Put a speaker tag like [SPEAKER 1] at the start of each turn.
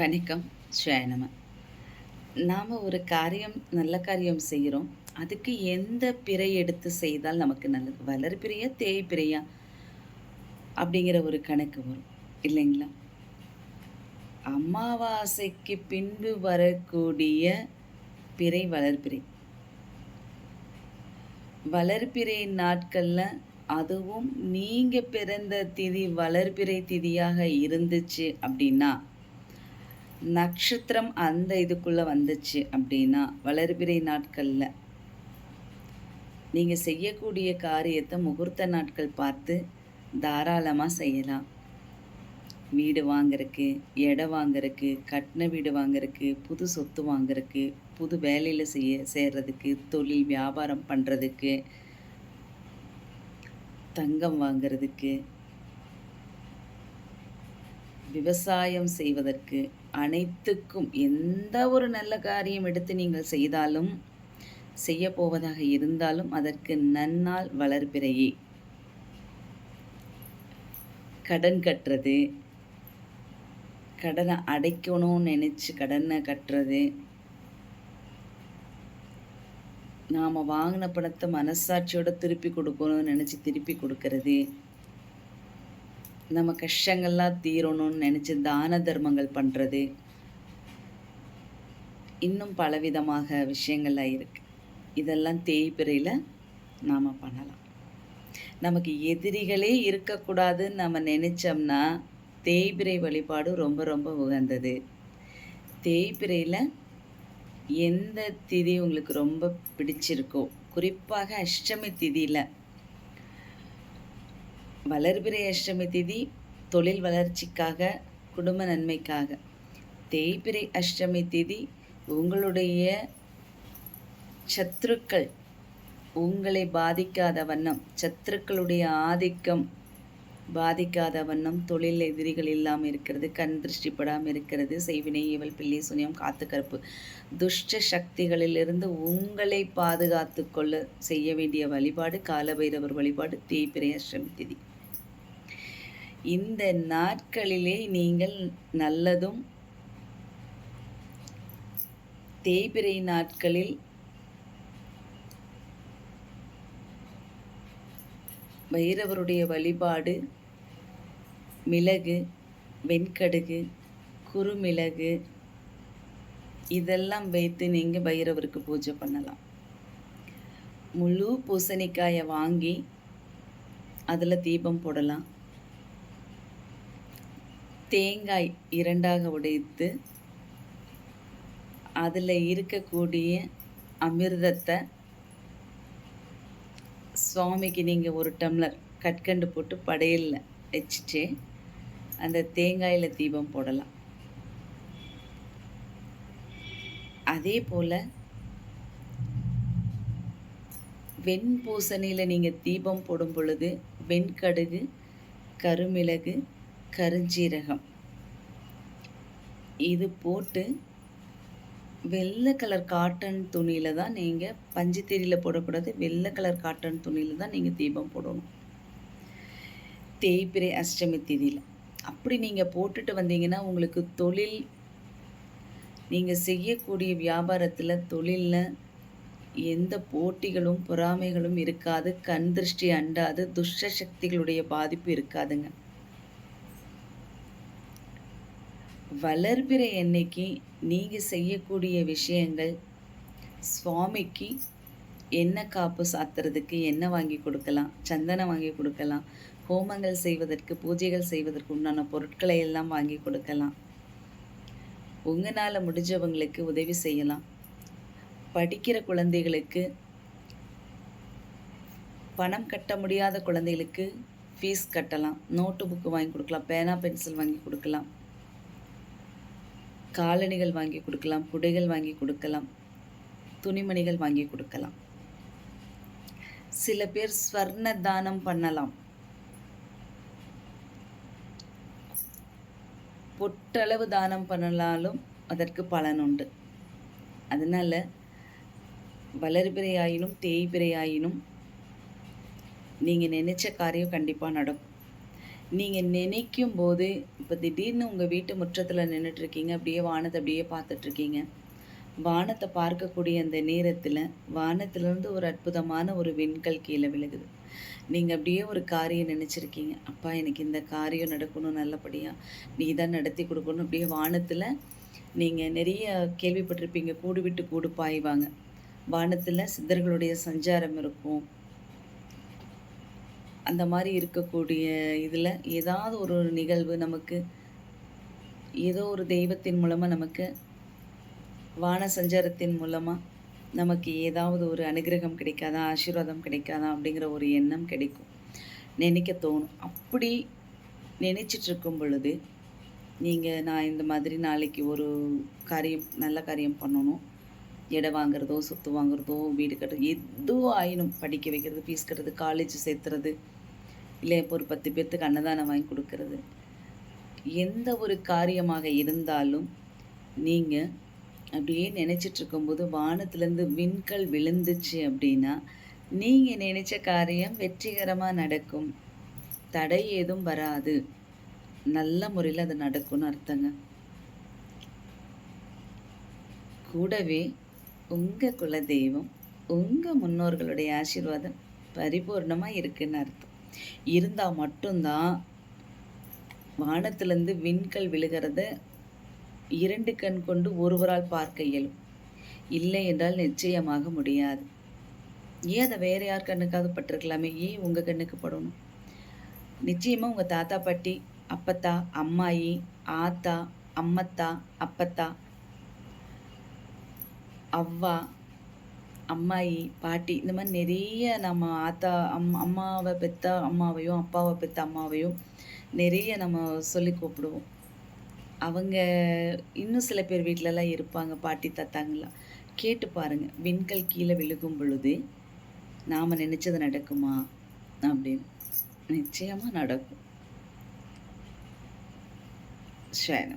[SPEAKER 1] வணக்கம் ஸ்வேனம நாம் ஒரு காரியம் நல்ல காரியம் செய்கிறோம். அதுக்கு எந்த பிறை எடுத்து செய்தால் நமக்கு நல்லது? வளர்பிறையா தேய்பிறையா அப்படிங்கிற ஒரு கணக்கு வரும். இல்லைங்களா? அமாவாசைக்கு பின்பு வரக்கூடிய பிறை வளர்பிறை வளர்பிறை நாட்களில் அதுவும் நீங்கள் பிறந்த திதி வளர்பிறை திதியாக இருந்துச்சு அப்படின்னா நட்சத்திரம் அந்த இதுக்குள்ளே வந்துச்சு அப்படின்னா வளர்பிறை நாட்களில் நீங்கள் செய்யக்கூடிய காரியத்தை முகூர்த்த நாட்கள் பார்த்து தாராளமாக செய்யலாம். வீடு வாங்குறதுக்கு இடம் வாங்குறதுக்கு கட்டின வீடு வாங்குறதுக்கு புது சொத்து வாங்குறக்கு புது வேலையில் செய்ய சேர்றதுக்கு தொழில் வியாபாரம் பண்ணுறதுக்கு தங்கம் வாங்குறதுக்கு விவசாயம் செய்வதற்கு அனைத்துக்கும் எந்த ஒரு நல்ல காரியம் எடுத்து நீங்கள் செய்தாலும் செய்ய போவதாக இருந்தாலும் அதற்கு நன்னால் வளர்பிறையே. கடன் கட்டுறது கடனை அடைக்கணும்னு நினச்சி கடனை கட்டுறது நாம் வாங்கின பணத்தை மனசாட்சியோட திருப்பி கொடுக்கணும்னு நினச்சி திருப்பி கொடுக்கறது நம்ம கஷ்டங்கள்லாம் தீரணும்னு நினச்சி தான தர்மங்கள் பண்ணுறது இன்னும் பலவிதமாக விஷயங்கள்லாம் இருக்குது இதெல்லாம் தேய்பிறையில் நாம் பண்ணலாம். நமக்கு எதிரிகளே இருக்கக்கூடாதுன்னு நம்ம நினச்சோம்னா தேய்பிறை வழிபாடு ரொம்ப ரொம்ப உகந்தது. தேய்பிறையில் எந்த திதி உங்களுக்கு ரொம்ப பிடிச்சிருக்கோ குறிப்பாக அஷ்டமி திதியில் வளர்பிறை அஷ்டமி திதி தொழில் வளர்ச்சிக்காக குடும்ப நன்மைக்காக. தேய்பிறை அஷ்டமி திதி உங்களுடைய சத்துருக்கள் உங்களை பாதிக்காத வண்ணம் சத்துருக்களுடைய ஆதிக்கம் பாதிக்காத வண்ணம் தொழில் எதிரிகள் இல்லாமல் இருக்கிறது கண் திருஷ்டிப்படாமல் இருக்கிறது செய்வினை இவள் பிள்ளை சுனியம் காத்து கருப்பு. துஷ்ட சக்திகளிலிருந்து உங்களை பாதுகாத்து கொள்ள செய்ய வேண்டிய வழிபாடு காலபைரவர் வழிபாடு தீபிரை அஷ்டமி திதி. இந்த நாட்களிலே நீங்கள் நல்லதும் தேய்பிரை நாட்களில் பைரவருடைய வழிபாடு மிளகு வெண்கடுகு குறுமிளகு இதெல்லாம் வைத்து நீங்கள் பைரவருக்கு பூஜை பண்ணலாம். முழு பூசணிக்காயை வாங்கி அதில் தீபம் போடலாம். தேங்காய் இரண்டாக உடைத்து அதில் இருக்கக்கூடிய அமிர்தத்தை சுவாமிக்கு நீங்கள் ஒரு டம்ளர் கற்கண்டு போட்டு படையலில் வச்சுட்டு அந்த தேங்காயில் தீபம் போடலாம். அதே போல் வெண்பூசணியில் நீங்கள் தீபம் போடும் பொழுது வெண்கடுகு கருமிளகு கருஞ்சீரகம். இது போட்டு வெள்ளை கலர் காட்டன் துணியில் தான் நீங்கள் பஞ்சுத்திரியில் போடக்கூடாது. வெள்ளை கலர் காட்டன் துணியில் தான் நீங்கள் தீபம் போடணும். தேய்பிரை அஷ்டமி திதியில். அப்படி நீங்கள் போட்டுட்டு வந்தீங்கன்னா உங்களுக்கு தொழில் நீங்கள் செய்யக்கூடிய வியாபாரத்தில் தொழிலில் எந்த போட்டிகளும் பொறாமைகளும் இருக்காது. கண் திருஷ்டி அண்டாது. துஷ்ட சக்திகளுடைய பாதிப்பு இருக்காதுங்க. வளர்பிற என்னைக்கு நீங்கள் செய்யக்கூடிய விஷயங்கள் சுவாமிக்கு என்ன காப்பு சாத்துறதுக்கு என்ன வாங்கி கொடுக்கலாம் சந்தனம் வாங்கி கொடுக்கலாம் ஹோமங்கள் செய்வதற்கு பூஜைகள் செய்வதற்கு உண்டான பொருட்களை எல்லாம் வாங்கி கொடுக்கலாம். உங்களால் முடிஞ்சவங்களுக்கு உதவி செய்யலாம். படிக்கிற குழந்தைகளுக்கு பணம் கட்ட முடியாத குழந்தைகளுக்கு ஃபீஸ் கட்டலாம். நோட்டு புக்கு வாங்கி கொடுக்கலாம். பேனா பென்சில் வாங்கி கொடுக்கலாம். காலணிகள் வாங்கி கொடுக்கலாம் குடைகள் வாங்கி கொடுக்கலாம் துணிமணிகள் வாங்கி கொடுக்கலாம். சில பேர் ஸ்வர்ண தானம் பண்ணலாம். பொட்டளவு தானம் பண்ணலாலும் அதற்கு பலன் உண்டு. அதனால் வளர்பிறையாயினும் தேய்பிறையாயினும் நீங்கள் நினைச்ச காரியம் கண்டிப்பாக நடக்கும். நீங்கள் நினைக்கும் போது இப்போ திடீர்னு உங்கள் வீட்டு முற்றத்தில் நின்றுட்டுருக்கீங்க அப்படியே வானத்தை அப்படியே பார்த்துட்ருக்கீங்க. வானத்தை பார்க்கக்கூடிய அந்த நேரத்தில் வானத்திலேருந்து ஒரு அற்புதமான ஒரு விண்கல் கீழே விழுகுது. நீங்கள் அப்படியே ஒரு காரியம் நினச்சிருக்கீங்க அப்பா எனக்கு இந்த காரியம் நடக்கணும் நல்லபடியாக நீ தான் நடத்தி கொடுக்கணும். அப்படியே வானத்தில் நீங்கள் நிறைய கேள்விப்பட்டிருப்பீங்க கூடு விட்டு கூடு பாய்வாங்க. வானத்தில் சித்தர்களுடைய சஞ்சாரம் இருக்கும். அந்த மாதிரி இருக்கக்கூடிய இதில் ஏதாவது ஒரு நிகழ்வு நமக்கு ஏதோ ஒரு தெய்வத்தின் மூலமாக நமக்கு வான சஞ்சாரத்தின் மூலமாக நமக்கு ஏதாவது ஒரு அனுகிரகம் கிடைக்காதா ஆசீர்வாதம் கிடைக்காதா அப்படிங்கிற ஒரு எண்ணம் கிடைக்கும். நினைக்க தோணும். அப்படி நினச்சிட்ருக்கும் பொழுது நீங்கள் நான் இந்த மாதிரி நாளைக்கு ஒரு காரியம் நல்ல காரியம் பண்ணணும். இடம் வாங்குறதோ சொத்து வாங்குறதோ வீடு கட்டுறது எதுவும் ஆயினும் படிக்க வைக்கிறது ஃபீஸ் கட்டுறது காலேஜ் சேர்த்துறது இல்லை இப்போ ஒரு பத்து பேர்த்துக்கு அன்னதானம் வாங்கி கொடுக்கறது. எந்த ஒரு காரியமாக இருந்தாலும் நீங்கள் அப்படியே நினச்சிட்ருக்கும்போது வானத்துலேருந்து விண்கல் விழுந்துச்சு அப்படின்னா நீங்கள் நினச்ச காரியம் வெற்றிகரமாக நடக்கும். தடை ஏதும் வராது. நல்ல முறையில் அது நடக்கும்னு அர்த்தங்க. கூடவே உங்கள் குலதெய்வம் உங்கள் முன்னோர்களுடைய ஆசீர்வாதம் பரிபூர்ணமாக இருக்குன்னு அர்த்தம். இருந்தால் மட்டும்தான் வானத்திலேருந்து விண்கல் விழுகிறத இரண்டு கண் கொண்டு ஒருவரால் பார்க்க இயலும். இல்லை என்றால் நிச்சயமாக முடியாது. ஏன் அதை வேறு யார் கண்ணுக்காக பட்டிருக்கலாமே? ஏன் உங்கள் கண்ணுக்கு படணும்? நிச்சயமாக உங்கள் தாத்தா பாட்டி அப்பத்தா அம்மாயி ஆத்தா அம்மத்தா அப்பத்தா அவ்வா அம்மாயி பாட்டி இந்த மாதிரி நிறைய நம்ம ஆத்தா அம் அம்மாவை பெற்ற அம்மாவையும் அப்பாவை பெற்ற அம்மாவையும் நிறைய நம்ம சொல்லி கூப்பிடுவோம். அவங்க இன்னும் சில பேர் வீட்டிலலாம் இருப்பாங்க பாட்டி தாத்தாங்களாம் கேட்டு பாருங்கள் விண்கல் கீழே விழுகும் பொழுது நாம் நினச்சது நடக்குமா? அப்படின்னு. நிச்சயமாக நடக்கும். சரி